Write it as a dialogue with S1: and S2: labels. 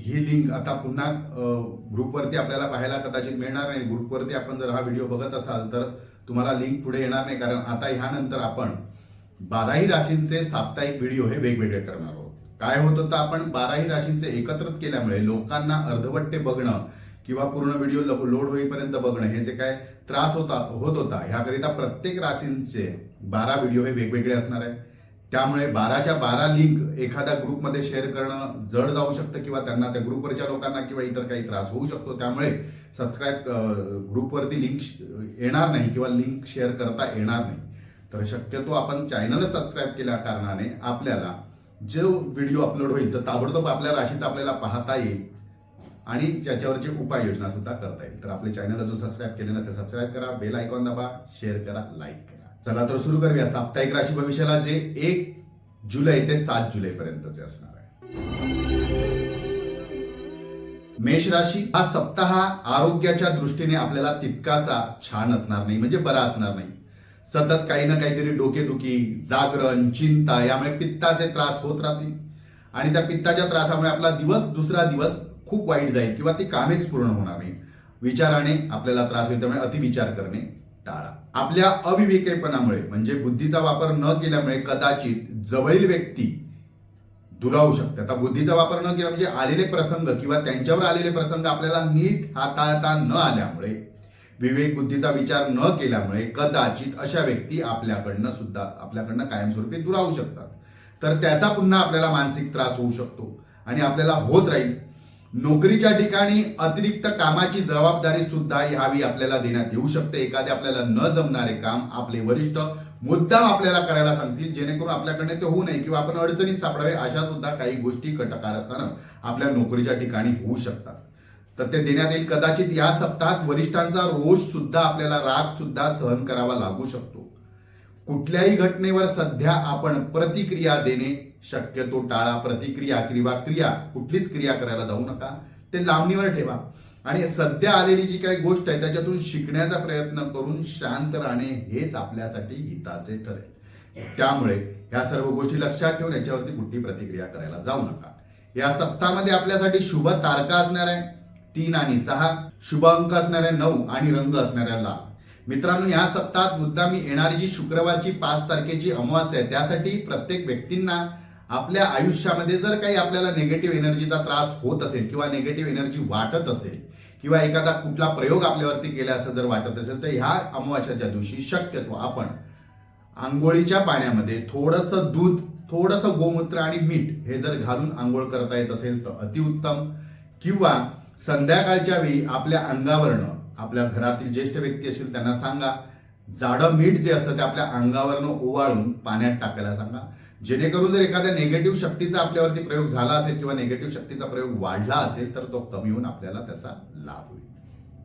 S1: ही link आता पुन्हा ग्रुपवरती आपल्याला पाहायला कदाचित मिळणार नाही. ग्रुपवरती आपण जर हा व्हिडिओ बघत असाल तर तुम्हाला लिंक पुढे येणार नाही. कारण आता ह्यानंतर आपण बाराही राशींचे साप्ताहिक व्हिडिओ हे वेगवेगळे करणार आहोत. काय होत होतं आपण? बाराही राशींचे एकत्रित केल्यामुळे लोकांना अर्धवट्टे बघणं किंवा पूर्ण व्हिडिओ लोड होईपर्यंत बघणं हे जे काय त्रास होता होत होता ह्याकरिता प्रत्येक राशींचे बारा व्हिडिओ हे वेगवेगळे असणार आहे त्यामुळे बाराच्या बारा लिंक एखाद्या ग्रुपमध्ये शेअर करणं जड जाऊ शकतं किंवा त्यांना त्या ग्रुपवरच्या लोकांना किंवा इतर काही त्रास होऊ शकतो. त्यामुळे सबस्क्राईब ग्रुपवरती लिंक येणार नाही किंवा लिंक शेअर करता येणार नाही. तर शक्यतो आपण चॅनल सबस्क्राईब केल्या कारणाने आपल्याला जो व्हिडिओ अपलोड होईल तर ताबडतोब आपल्या राशीचा आपल्याला पाहता येईल आणि त्याच्यावरची उपाययोजना सुद्धा करता येईल. तर आपले चॅनल जो सबस्क्राईब केले नसते सबस्क्राईब करा बेल आयकॉन दाबा शेअर करा लाईक करा. चला तर सुरू करूया. साप्ताहिक राशी भविष्याला जे एक जुलै ते सात जुलै पर्यंतचे असणार आहे. मेष राशी हा सप्ताह आरोग्याच्या दृष्टीने आपल्याला तितकासा छान असणार नाही म्हणजे बरा असणार नाही. सतत काही ना काहीतरी डोकेदुखी जागरण चिंता यामुळे पित्ताचे त्रास होत राहतील. आणि त्या पित्ताच्या त्रासामुळे आपला दिवस दुसरा दिवस खूप वाईट जाईल किंवा ती कामेच पूर्ण होणार नाही. विचाराने आपल्याला त्रास होईल त्यामुळे अतिविचार करणे. टाळा. आपल्या अविवेकेपणामुळे म्हणजे बुद्धीचा वापर न केल्यामुळे कदाचित जवळील व्यक्ती दुरावू शकते आता बुद्धीचा वापर न केला म्हणजे आलेले प्रसंग किंवा त्यांच्यावर आलेले प्रसंग आपल्याला नीट हाताळता न आल्यामुळे विवेक बुद्धीचा विचार न केल्यामुळे कदाचित अशा व्यक्ती आपल्याकडनं सुद्धा आपल्याकडनं कायमस्वरूपी दुरावू शकतात. तर त्याचा पुन्हा आपल्याला मानसिक त्रास होऊ शकतो आणि आपल्याला होत राहील. नोकरीच्या ठिकाणी अतिरिक्त कामाची जबाबदारी सुद्धा यावी आपल्याला देण्यात येऊ शकते. एखादे आपल्याला न जमणारे काम आपले वरिष्ठ मुद्दाम आपल्याला करायला सांगतील जेणेकरून आपल्याकडे ते होऊ नये किंवा आपण अडचणीत सापडावे अशा सुद्धा काही गोष्टी कटकार असताना आपल्या नोकरीच्या ठिकाणी होऊ शकतात. तर ते देण्यात येईल. कदाचित या सप्ताहात वरिष्ठांचा रोष सुद्धा आपल्याला राग सुद्धा सहन करावा लागू शकतो. कुठल्याही घटनेवर सध्या आपण प्रतिक्रिया देणे शक्यतो टाळा प्रतिक्रिया किंवा क्रिया कुठलीच क्रिया करायला जाऊ नका. ते लांबणीवर ठेवा. आणि सध्या आलेली जी काही गोष्ट आहे त्याच्यातून शिकण्याचा प्रयत्न करून शांत राहणे हेच आपल्यासाठी हिताचे ठरेल. त्यामुळे या सर्व गोष्टी लक्षात ठेवून याच्यावरती कुठली प्रतिक्रिया करायला जाऊ नका. या सप्ताहामध्ये आपल्यासाठी शुभ तारका असणार आहे. तीन आणि सहा. शुभ अंक असणाऱ्या नऊ आणि रंग असणाऱ्या लाल. मित्रांनो या सप्ताहात मुद्दामी येणारी जी शुक्रवारची पाच तारखेची अमावास्या आहे त्यासाठी प्रत्येक व्यक्तींना आपल्या आयुष्यामध्ये जर काही आपल्याला निगेटिव्ह एनर्जीचा त्रास होत असेल किंवा निगेटिव्ह एनर्जी वाटत असेल किंवा एखादा कुठला प्रयोग आपल्यावरती केला असं जर वाटत असेल तर ह्या अमावास्याच्या दिवशी शक्यतो आपण आंघोळीच्या पाण्यामध्ये थोडंसं दूध थोडंसं गोमूत्र आणि मीठ हे जर घालून आंघोळ करता येत असेल तर अतिउत्तम. किंवा संध्याकाळच्या वेळी आपल्या अंगावरनं आपल्या घरातील ज्येष्ठ व्यक्ती असेल त्यांना सांगा. जाडं मीठ जे असतं ते आपल्या अंगावरनं ओवाळून पाण्यात टाकायला सांगा. जेणेकरून जर एखाद्या निगेटिव्ह शक्तीचा आपल्यावरती प्रयोग झाला असेल किंवा निगेटिव्ह शक्तीचा प्रयोग वाढला असेल तर तो कमी होऊन आपल्याला त्याचा लाभ होईल.